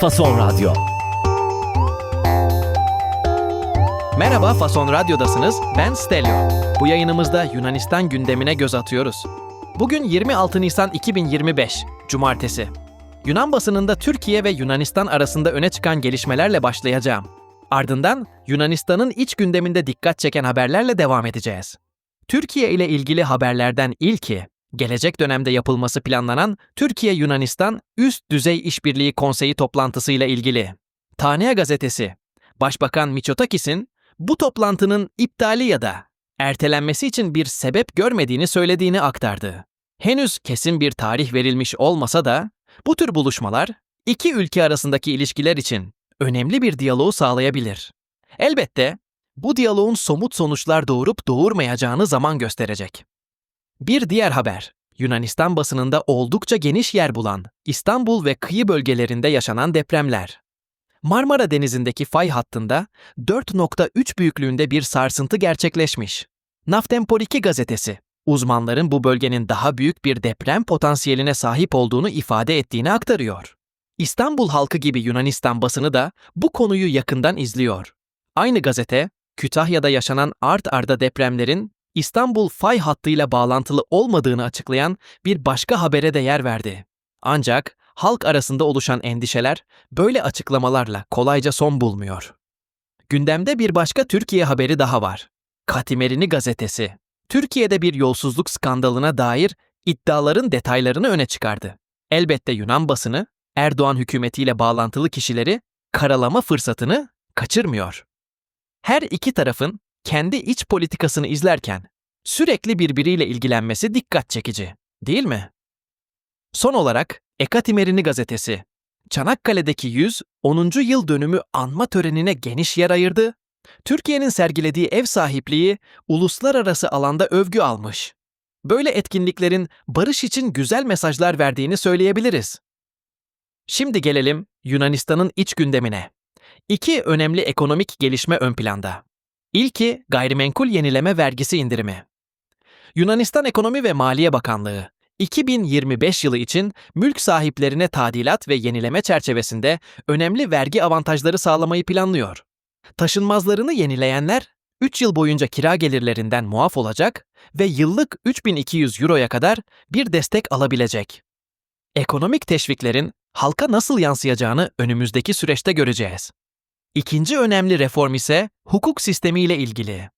Fason Radyo. Merhaba Fason Radyo'dasınız. Ben Stelio. Bu yayınımızda Yunanistan gündemine göz atıyoruz. Bugün 26 Nisan 2025, Cumartesi. Yunan basınında Türkiye ve Yunanistan arasında öne çıkan gelişmelerle başlayacağım. Ardından Yunanistan'ın iç gündeminde dikkat çeken haberlerle devam edeceğiz. Türkiye ile ilgili haberlerden ilki, gelecek dönemde yapılması planlanan Türkiye-Yunanistan Üst Düzey İşbirliği Konseyi toplantısıyla ilgili. Tanea gazetesi, Başbakan Miçotakis'in bu toplantının iptali ya da ertelenmesi için bir sebep görmediğini söylediğini aktardı. Henüz kesin bir tarih verilmiş olmasa da bu tür buluşmalar iki ülke arasındaki ilişkiler için önemli bir diyaloğu sağlayabilir. Elbette bu diyaloğun somut sonuçlar doğurup doğurmayacağını zaman gösterecek. Bir diğer haber, Yunanistan basınında oldukça geniş yer bulan İstanbul ve kıyı bölgelerinde yaşanan depremler. Marmara Denizi'ndeki fay hattında 4.3 büyüklüğünde bir sarsıntı gerçekleşmiş. Naftempor 2 gazetesi, uzmanların bu bölgenin daha büyük bir deprem potansiyeline sahip olduğunu ifade ettiğini aktarıyor. İstanbul halkı gibi Yunanistan basını da bu konuyu yakından izliyor. Aynı gazete, Kütahya'da yaşanan art arda depremlerin İstanbul fay hattıyla bağlantılı olmadığını açıklayan bir başka habere de yer verdi. Ancak halk arasında oluşan endişeler böyle açıklamalarla kolayca son bulmuyor. Gündemde bir başka Türkiye haberi daha var. Katimerini gazetesi. Türkiye'de bir yolsuzluk skandalına dair iddiaların detaylarını öne çıkardı. Elbette Yunan basını Erdoğan hükümetiyle bağlantılı kişileri karalama fırsatını kaçırmıyor. Her iki tarafın kendi iç politikasını izlerken sürekli birbiriyle ilgilenmesi dikkat çekici, değil mi? Son olarak Ekatimerini gazetesi, Çanakkale'deki 100, 10. yıl dönümü anma törenine geniş yer ayırdı. Türkiye'nin sergilediği ev sahipliği uluslararası alanda övgü almış. Böyle etkinliklerin barış için güzel mesajlar verdiğini söyleyebiliriz. Şimdi gelelim Yunanistan'ın iç gündemine. İki önemli ekonomik gelişme ön planda. İlki gayrimenkul yenileme vergisi indirimi. Yunanistan Ekonomi ve Maliye Bakanlığı 2025 yılı için mülk sahiplerine tadilat ve yenileme çerçevesinde önemli vergi avantajları sağlamayı planlıyor. Taşınmazlarını yenileyenler 3 yıl boyunca kira gelirlerinden muaf olacak ve yıllık 3200 euroya kadar bir destek alabilecek. Ekonomik teşviklerin halka nasıl yansıyacağını önümüzdeki süreçte göreceğiz. İkinci önemli reform ise hukuk sistemiyle ilgili.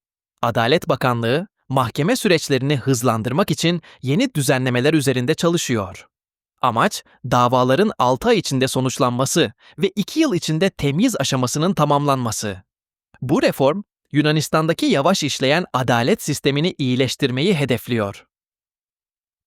Adalet Bakanlığı, mahkeme süreçlerini hızlandırmak için yeni düzenlemeler üzerinde çalışıyor. Amaç, davaların 6 ay içinde sonuçlanması ve 2 yıl içinde temyiz aşamasının tamamlanması. Bu reform, Yunanistan'daki yavaş işleyen adalet sistemini iyileştirmeyi hedefliyor.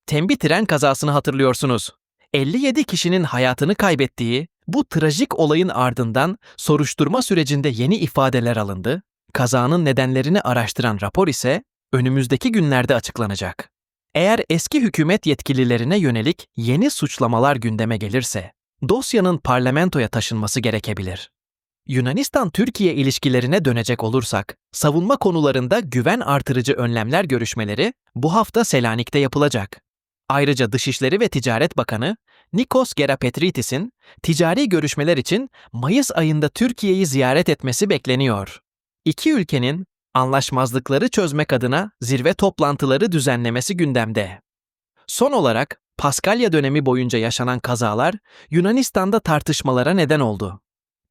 Tembi tren kazasını hatırlıyorsunuz. 57 kişinin hayatını kaybettiği bu trajik olayın ardından soruşturma sürecinde yeni ifadeler alındı. Kazanın nedenlerini araştıran rapor ise önümüzdeki günlerde açıklanacak. Eğer eski hükümet yetkililerine yönelik yeni suçlamalar gündeme gelirse, dosyanın parlamentoya taşınması gerekebilir. Yunanistan-Türkiye ilişkilerine dönecek olursak, savunma konularında güven artırıcı önlemler görüşmeleri bu hafta Selanik'te yapılacak. Ayrıca Dışişleri ve Ticaret Bakanı Nikos Gerapetritis'in ticari görüşmeler için Mayıs ayında Türkiye'yi ziyaret etmesi bekleniyor. İki ülkenin anlaşmazlıkları çözmek adına zirve toplantıları düzenlemesi gündemde. Son olarak Paskalya dönemi boyunca yaşanan kazalar Yunanistan'da tartışmalara neden oldu.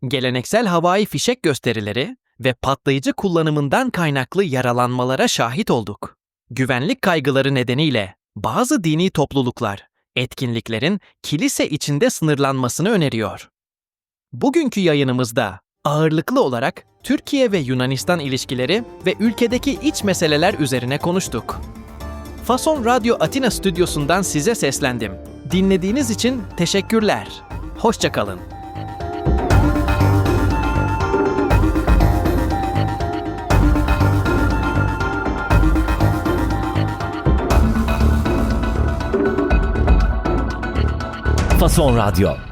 Geleneksel havai fişek gösterileri ve patlayıcı kullanımından kaynaklı yaralanmalara şahit olduk. Güvenlik kaygıları nedeniyle bazı dini topluluklar etkinliklerin kilise içinde sınırlanmasını öneriyor. Bugünkü yayınımızda ağırlıklı olarak Türkiye ve Yunanistan ilişkileri ve ülkedeki iç meseleler üzerine konuştuk. Fason Radyo Atina stüdyosundan size seslendim. Dinlediğiniz için teşekkürler. Hoşçakalın. Fason Radyo.